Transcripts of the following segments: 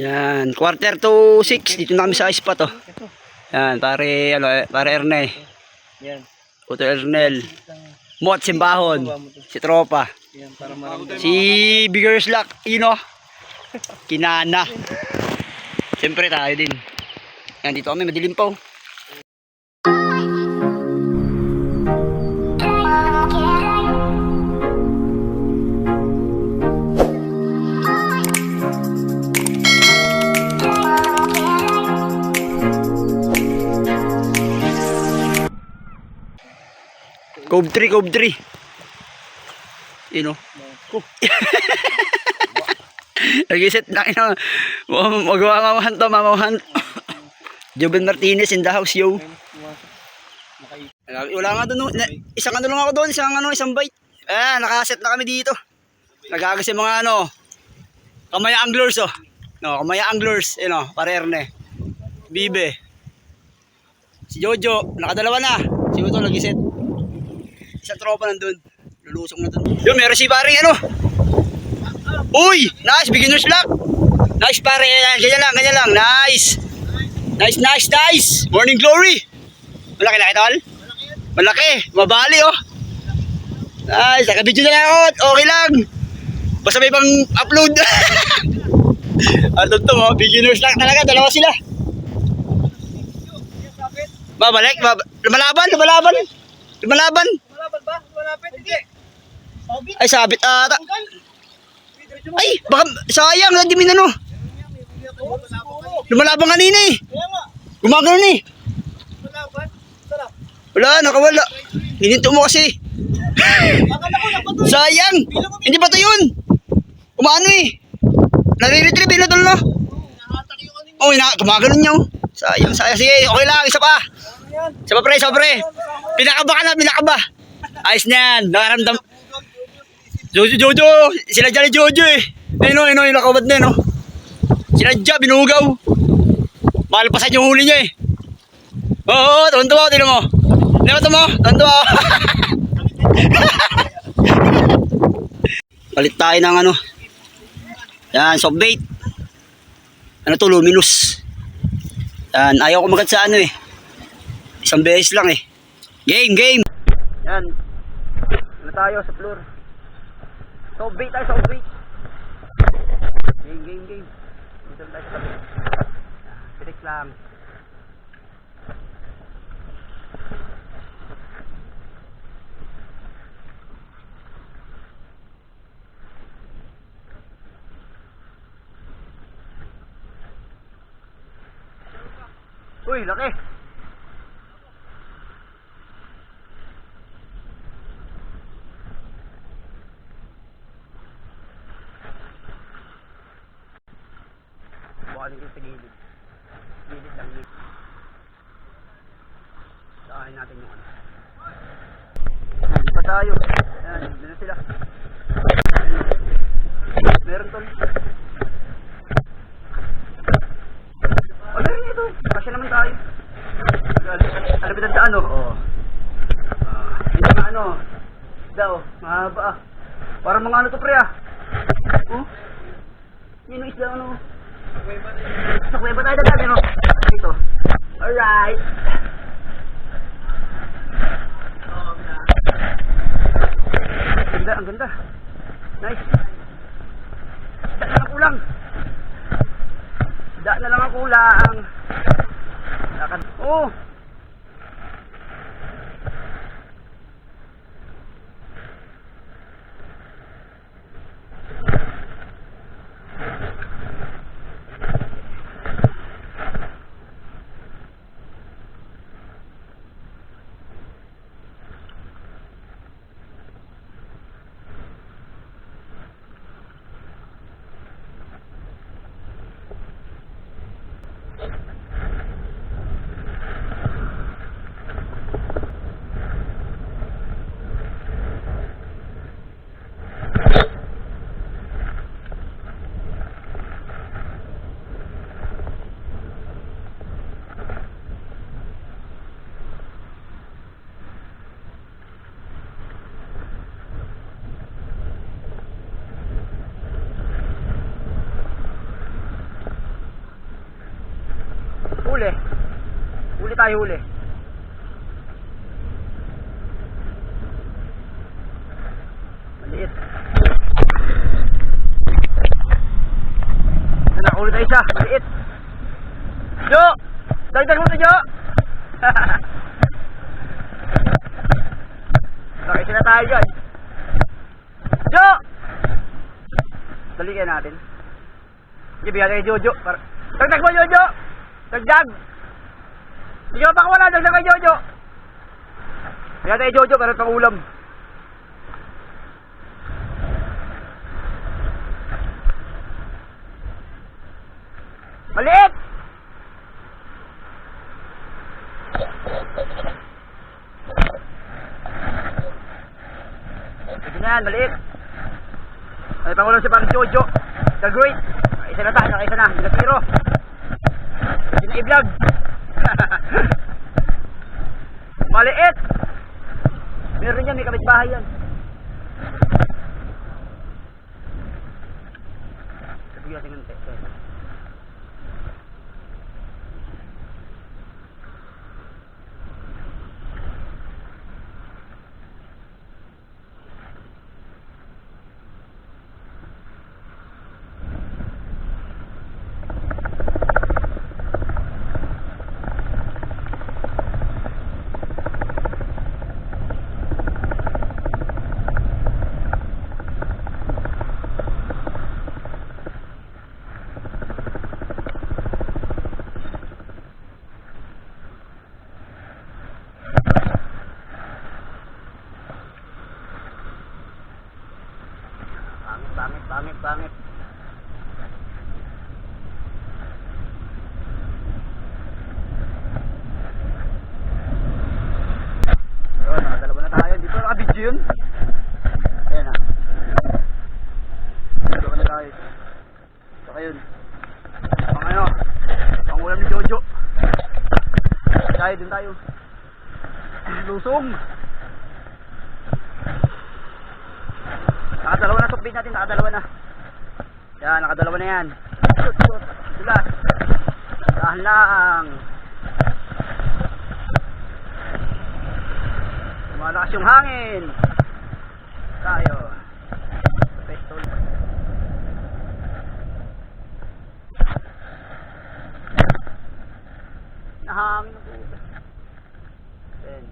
Yan, quarter to six. Dito na kami sa spot oh. Yan, pare, ano, pare Erne. Yan. Kuto Ernel. Mot Simbahon. Si Tropa. Yan, para maramdaman. Si Bigger Slack, Ino. Kinana. Siyempre tayo din. Yan, dito kami, madilim pa oh. Cove 3, Cove 3. Ino. Nag-isit na ina. Magawa mamahan to, mamahan. Joven Martinez in the house, yo. Wala nga doon. Isang ano lang ako doon, isang ano, isang bite. Ah, nakaset na kami dito. Nagagas yung mga ano, kamaya anglers oh. No, kamaya anglers, you know, parerne. Bibe. Si Jojo, nakadalawa na. Si Uto nag-iset. Isang tropa nandun. Lulusok na dun. Yun, meron si pare ano. Uy! Nice! Beginner's luck! Nice pare! Yan, Ganyan lang, ganyan lang. Nice! Nice, nice, nice! Morning glory! Malaki laki tol? Malaki! Mabali oh! Nice! Nakabidyo na lang ako. Okay lang! Basta may pang upload. Ano to mo? Beginner's luck talaga. Dalawa sila. Babalik? Bab lumalaban? Lumalaban? Lumalaban? Malaban ba? Malapit? Hindi. Sabit. Ay, sabit ata. Ay, baka sayang, hindi minano. Lumalaban kanina eh. Gumagano eh. Wala, nakawala. Hininto mo kasi. Sayang. Hindi pa to yun. Umano eh. Nare-retrieve na yung ano Oh, ina, gumagano niya. oh. Sayang, sayang. Sige, okay lang. Isa pa. yan. Isa pa pre, isa pa pre. Pinakaba ka na, pinakaba. Ayos na yan. Nakaramdam. Jojo, Jojo. Sila dyan ni Jojo eh. Ayun o, ayun o, yung nakabad na yun o. Sinadya, binugaw. Malpasan yung huli niya eh. Oo, tuwan-tuwa, tinan mo. Tinan mo, tuwan-tuwa. Palit tayo ng ano. Yan, soft bait. Ano to, luminous. Yan, ayaw ko magat sa ano eh. Isang beses lang eh. Game, game. Yan. Ano tayo sa floor? Soft bait tayo, soft bait. Game, game, game. Dito tayo sa tabi. Relax lang. Uy, laki. Bukanin ko sa gilid. Gilid lang gilid. Sakahin natin yung ano. Pa tayo. Ayan, hindi na sila. Meron tol. Oh, meron ito. Kasi naman tayo. Ano ba daan oh? Oo. Ah, hindi na ano. Daw, mahaba ah. Parang mga ano to pre ah. Oh? Yun yung isla ano. Sa kuya ba tayo dadali no? Ito. Alright. Ganda, ang ganda. Nice. Da na lang kulang. Da na lang ang kulang. Lakad. Oh. Tayo, huli. Maliit. Nakahuli tayo siya. Maliit. Jo! Dagdag mo ito, Jo! Okay, sila tayo guys. Jo! Dalikan natin. Sige, bigyan kay Jojo. Dagdag mo, Jojo! Dagdag! Hindi ka mapakawala, dagdag kay Jojo! Bigyan kay Jojo, pero pang ulam. Maliit! Sige na yan, maliit. Ay, pangulo si Pang Jojo. The Great. Isa na tayo, isa na. Hindi na zero. Hindi na i-vlog. maliit! Meron yan, may kapitbahay yan. Sabi natin ng text. Pangit, pangit, pangit, pangit. Ayun, nakadalawa na tayo. Dito nakabidyo yun. Ayan na. Dalawa na tayo. Saka yun. Pang ano, pang ulam ni Jojo. Tayo din tayo. Lusong. Nakadalawa na tukbit natin, nakadalawa na. Yan, nakadalawa na yan. Hangin. Tayo. Pistol. Nahangin ang puta. Yan.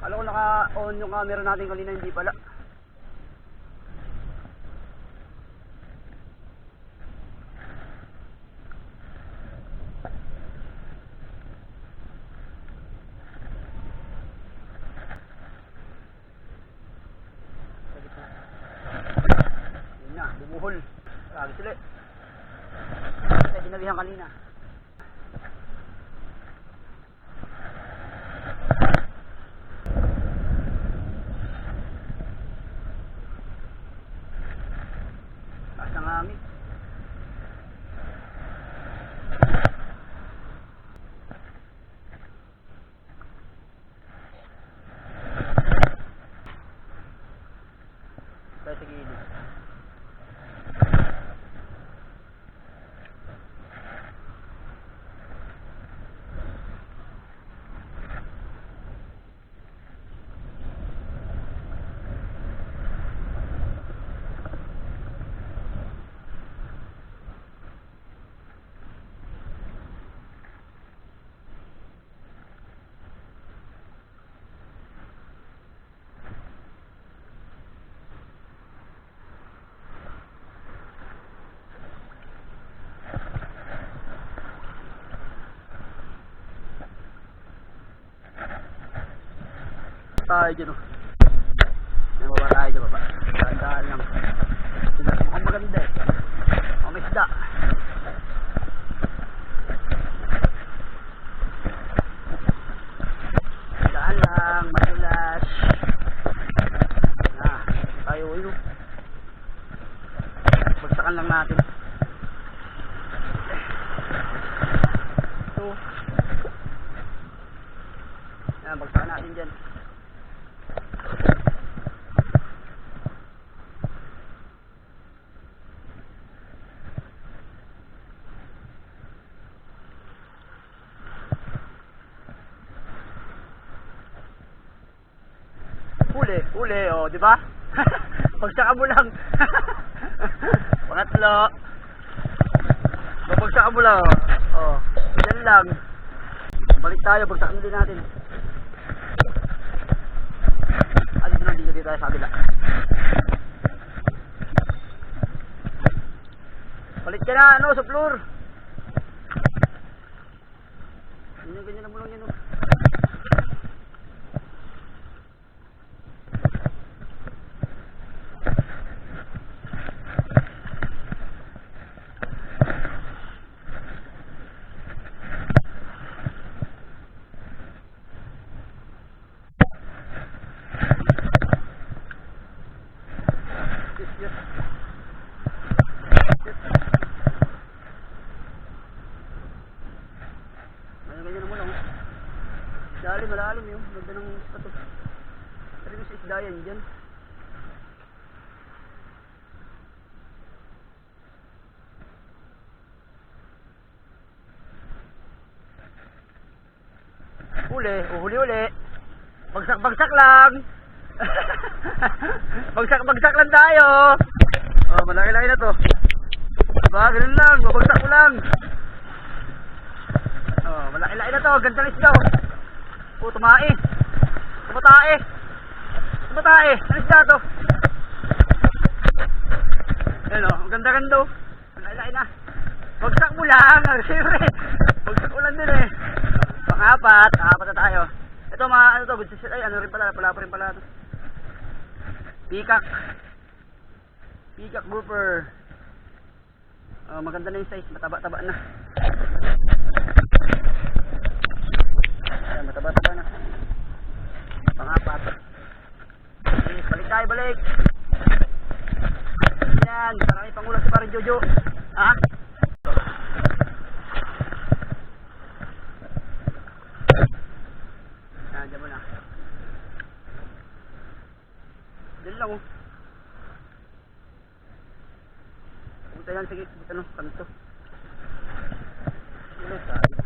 Alam ko naka-on yung camera natin kanina, hindi pala. Sa gitna. Yun na, bumuhol. Lagi sila. eh. Kasi sinabihan kanina. Taas ng hangin. Tayo sa gilid. Tayo dyan oh. May baba tayo dyan baba. Dahan-dahan lang. Mukhang maganda eh. Mukhang may isda. Dahan lang, matulas. Na, tayo yun oh. Bagsakan lang natin. Ito. Uli, uli, oh, di ba? Pagsaka mo lang. Pangatlo. Pagsaka mo lang, oh. Yan lang. Balik tayo, pagsakan din natin. Ah, dito na, dito tayo sa kabila. Balik ka na, ano, sa floor. Ganyan, ganyan na mo lang yan, oh. Yes, yes. Ganyan, ganyan mo lang. oh. Lalim, malalim yun. Ganda ng pato. Pero yung sa isda yan dyan. Uli, uhuli uli. Bagsak-bagsak lang. Bagsak-bagsak lang tayo. Oh, malaki-laki na to. Diba, ganun lang. Babagsak mo lang. Oh, malaki-laki na to. Ganda lis daw. Oh, tumae. Tumatae. Tumatae. Alis na to. Ayun oh, ang ganda-ganda oh. Malaki-laki na. Bagsak mo lang. Siyempre. Bagsak mo lang din eh. Pang-apat. Apat na tayo. Ito mga ano to, buntis ay ano rin pala, pala pa rin pala to. Peacock. Peacock grouper. Oh, maganda na yung size, mataba-taba na. Ayan, mataba-taba na. Pangapat. Balik tayo, balik. Yan, may pangulang si parang Jojo. Ha? Yan, dyan mo na. Diyan lang oh. Punta yan, sige, ano, kanto. Ano tayo?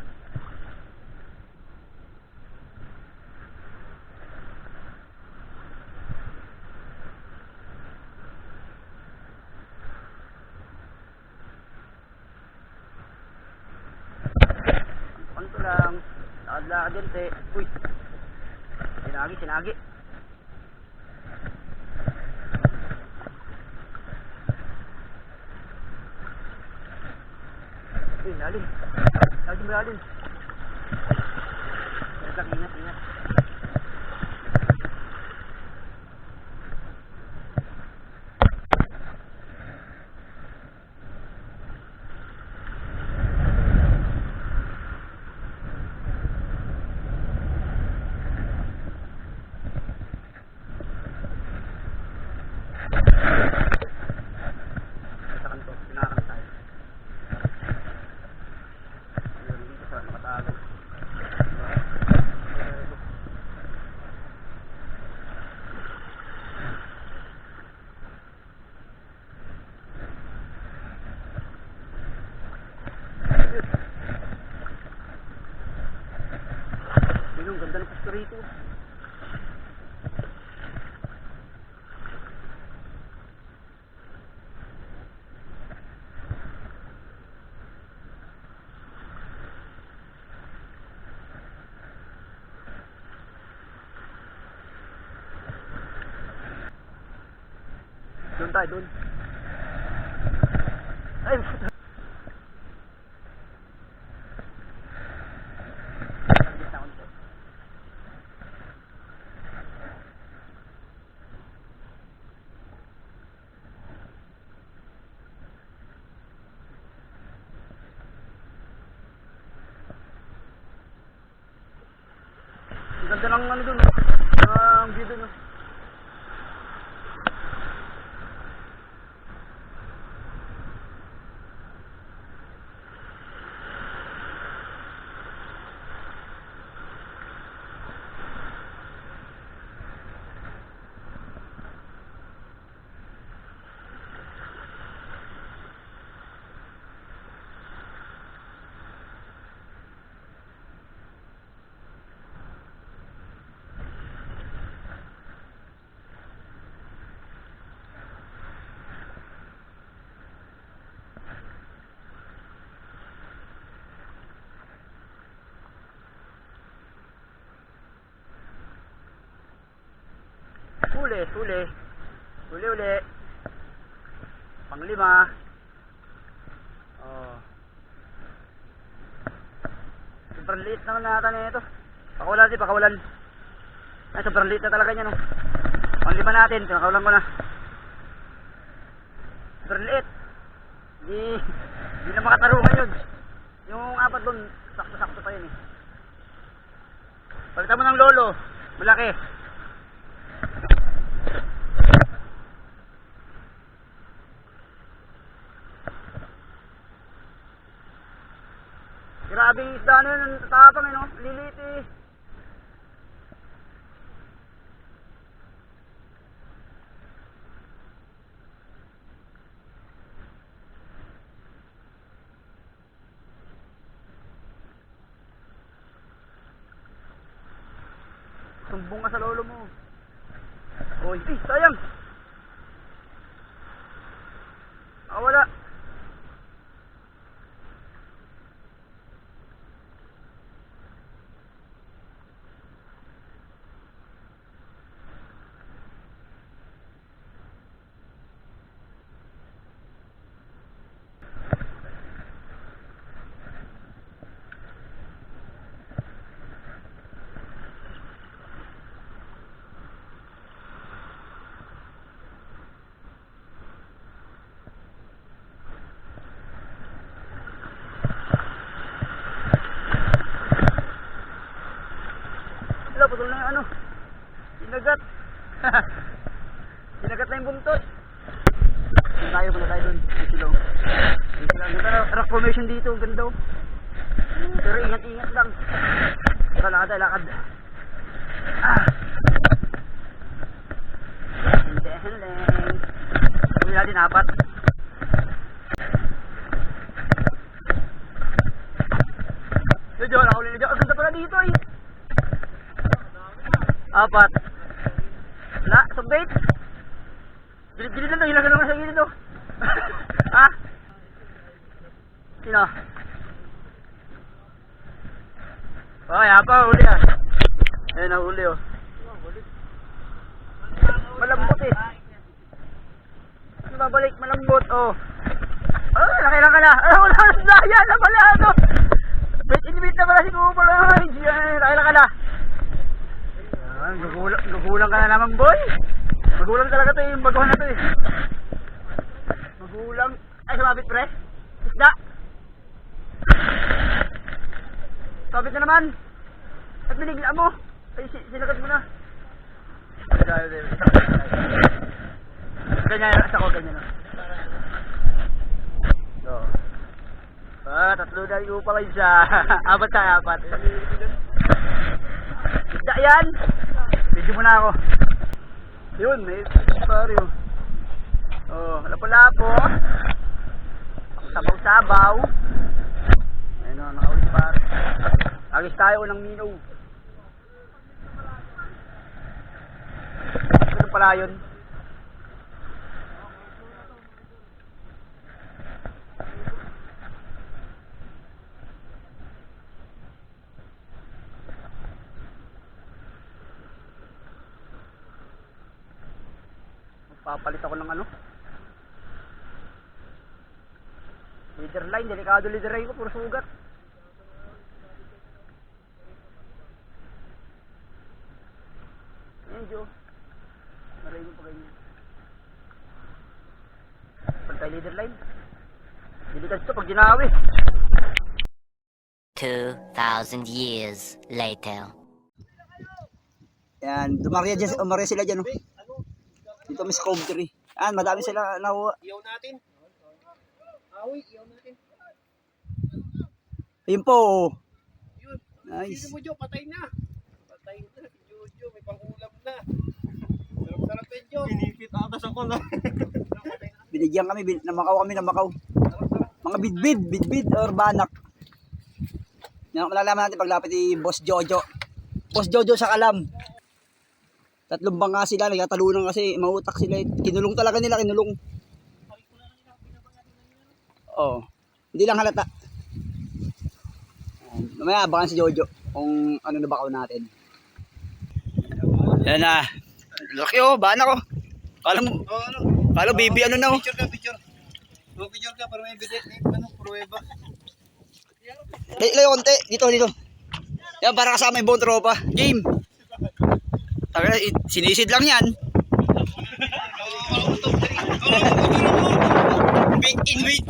Kanto lang. Lakad-lakad din, te. Uy. Sinagi, sinagi. Uy, lalim. Lalim, lalim. Ingat ingat, ingat. Sa kanto, pinakan tayo. Ayun, dito sa nakatago. Yun, ang ganda ng pasto rito. Doon tayo, doon. Ay! Ang ganda ng ano doon, ang view doon. Huli, huli. Huli, huli. Panglima. Oh. Sobrang liit naman nata na ito. Pakawalan din, pakawalan. Ay, sobrang liit na talaga niya, no? Panglima natin, pakawalan ko na. Sobrang liit. Di, di na makatarungan yun. Yung apat doon, sakto-sakto pa yun eh. Palitan mo ng lolo. Malaki. Grabe yung isda na yun, ang tatapang eh, no? Lilit eh. Sumbong ka sa lolo mo. Oy, eh, sayang. Ah, wala. Wala, putol na yung ano. Sinagat. Sinagat na yung buntot. Punta tayo, punta tayo dun. Yung silong. Yung silong. Ganda na, rock formation dito. Ganda oh. Pero ingat-ingat lang. Tara, lakad lakad. Ah. Hindeleng. Uwi natin apat. Medyo, nakuli na dyan. Ang ganda pala dito eh. Apat. Na, subbait. Gilid-gilid lang to, hilaga naman sa gilid to. ha? Sino? Okay, apa, huli ah. Ayun, nahuli oh. Malambot eh. Ano babalik, malambot oh. Oh, nakailan ka na. Ah, wala na daya na pala ano. Bait in bait na pala si Kupal. Ay, diyan, nakailan ka na. Ah, gugulang, gugulang ka na naman, boy. Magulang talaga to yung baguhan na to eh. Magulang. Ay, sumabit pre. Isda. Sabit na naman. At binigla mo. Ay, si- sinagat mo na. Ganyan, sa ko, ganyan na. So. Ah, tatlo na yung pala isa. apat tayo, apat. Isda yan! Video mo na ako. Yun, may pare oh. Lapo-lapo. Sabaw-sabaw. Ayun o, nakaulit pare. Agis tayo ng minaw. Ano pala yun? Papalit ako ng ano. Leader line, delikado leader line ko, puro sugat. Medyo. Maray mo pa ganyan. Pagka leader line. Delikado to pag ginawi. 2,000 years later. Yan, dumarya dyan, umarya sila dyan, oh. Dito may sa cove tree. Yan, madami sila nakuha. Iyaw natin. Awi, iyaw natin. Ayun po, oh. Yun. Nice. Sino mo, Jo? Patay na. Patay na. Si Jojo, may pangulam na. Sarap-sarap yun, Jo. Pinipit atas ako na. Binigyan kami, bin, namakaw kami ng Macau. Mga bidbid, bidbid or banak. Yan ang malalaman natin paglapit ni Boss Jojo. Boss Jojo sa kalam. Tatlong banga sila, nagtatalunan kasi mautak sila. eh. Kinulong talaga nila, kinulong. Oo. Oh, hindi lang halata. Ayan, Mamaya abangan si Jojo kung ano na bakaw natin. Yan na. Laki oh, bana ko. Kala mo, Oh, ano? kala baby ano na oh. Picture ka, picture. Oh, picture ka para may evidence. Eh, ano, pruweba. Lay, layo konti, dito, dito. Yan, para kasama yung buong tropa. Game. I- sinisid lang yan. Wait in, wait.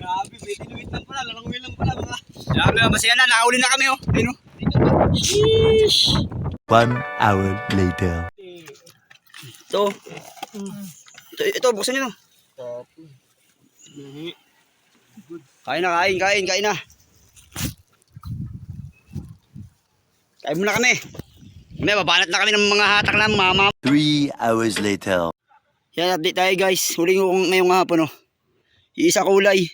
Grabe, wait, wait lang pala. Lalang lang pala mga. Grabe, masaya na, nakahuli na kami oh. Ayun oh. Sheesh. One hour later. Ito. Ito, ito, buksan nyo. Kain na, kain, kain, kain na. Kain muna kami. May babanat na kami ng mga hatak na mama. Three hours later. Yan, update tayo guys. Huling ko ngayong hapon, oh. Yung isa kulay.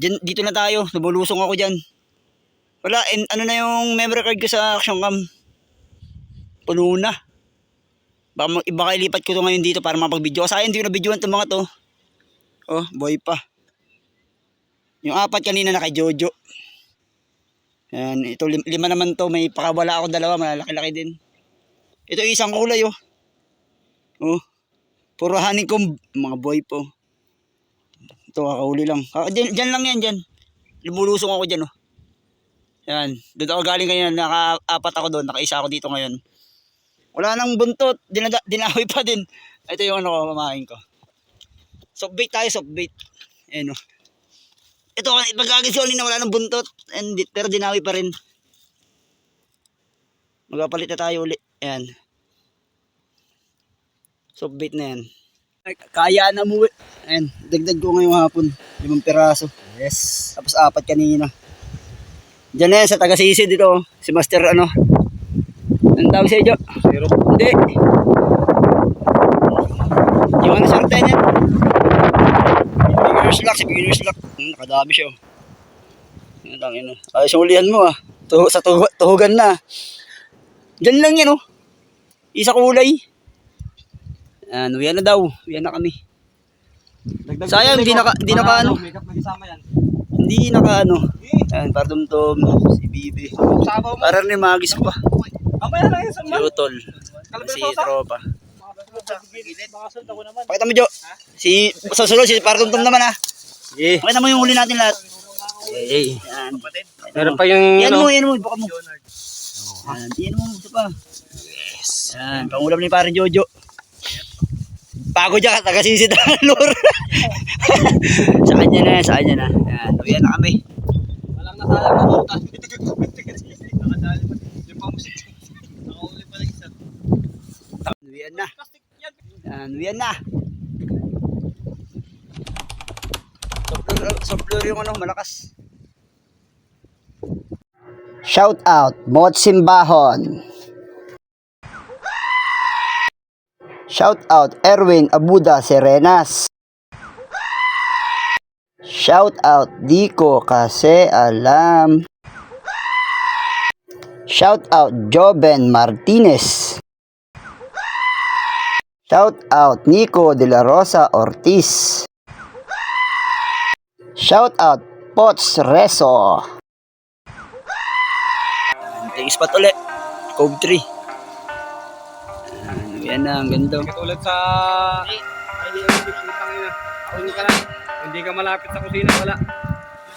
Diyan, dito na tayo. Nabulusong ako dyan. Wala, and, ano na yung memory card ko sa action cam. Puno na. Baka, baka ilipat ko to ngayon dito para mapag-video. Sayang, hindi ko na-videoan itong mga to. Oh, boy pa. Yung apat kanina na kay Jojo. Yan, ito lim- lima naman to. May pakawala ako dalawa, malalaki-laki din. Ito isang kulay, oh. Oh. Puro honeycomb, mga boy po. Ito, kakauli lang. Ah, dyan, dyan lang yan, dyan. Lumulusong ako dyan, oh. Yan. Doon ako galing kanina, naka-apat ako doon, nakaisa ako dito ngayon. Wala nang buntot, dinada, dinahoy pa din. Ito yung ano ko, mamahin ko. Soft tayo, soft bait. Ayan, oh. Ito, pagkagis ko na wala nang buntot, and, pero dinahoy pa rin. Magpapalit na tayo ulit. Ayan. Soft bait na yan. Ay, Kaya na mo. Ayan, dagdag ko ngayong hapon. Limang piraso. Yes. Tapos apat kanina. Diyan na yan, sa taga-sisi dito. oh. Si Master ano. Ang tawag sa iyo? Zero. Hindi. Yung ano sorte niya? Beginner's luck, si beginner's luck. Nakadami siya. Ang tangin na. Ay, sulihan mo ah. Tuh sa tuh tuhugan na. Diyan lang yan oh. Isa kulay. Ano, yan na daw. Yan na kami. Sayang, di naka, naka ano. Makeup na kasama yan. Hindi naka ano. Yan, partumtom. Si Bibi. Sabaw mo. Para ni Magis pa. Mamaya lang yun sa man. Yutol. Si tropa. Pakita mo, Jo. Si, sa sunod, si Partumtum naman ah. Eh. Pakita mo yung huli natin lahat. Eh, yan. Meron pa yung Yan ano. mo, yan mo, baka mo. Yan, yan mo, ito pa. Yes. Yan, pangulam ni pare Jojo. Bago dyan, taga-sisit ang lure. sa kanya na, sa kanya na. Yan, uwi na kami. Walang nasalang na mo. Tapos nakadali pa. Yung pamusik. Nakauli pa lang isa. Uwi na. Yan. Yan, uwi na. Lure yung ano, malakas. Shout out, Mot Simbahon. Shout out, Erwin Abuda Serenas. Shout out, Dico kasi alam. Shout out, Joben Martinez. Shout out, Nico De La Rosa Ortiz. Shout out, Pots Reso. Tingis pa ulit. Cove 3. Ano yan na, ang ganda. Katulad sa... Ay, hindi yung sipsipang yun. Ako ka lang. Hindi ka malapit sa kusina,